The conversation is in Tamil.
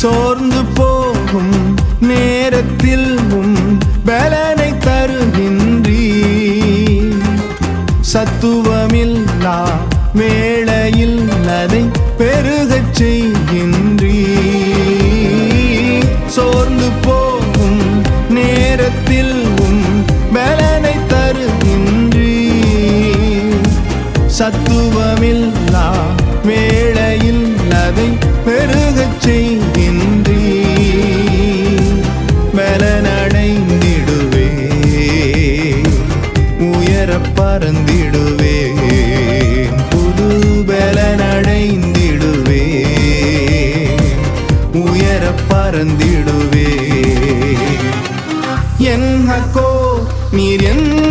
சோர்ந்து போகும் நேரத்தில் உம் பலனை தருகின்றீ. சத்துவமில்லா வேளையில் அதை பெருகச் செய்கின்றீ. சோர்ந்து போகும் நேரத்தில் உம் பலனை தருகின்றீ. சத்துவமில்லா உயரப் பறந்திடுவே புது பலனடைந்திடுவே உயரப் பறந்திடுவே என் ஹக்கோ நீர் எந்த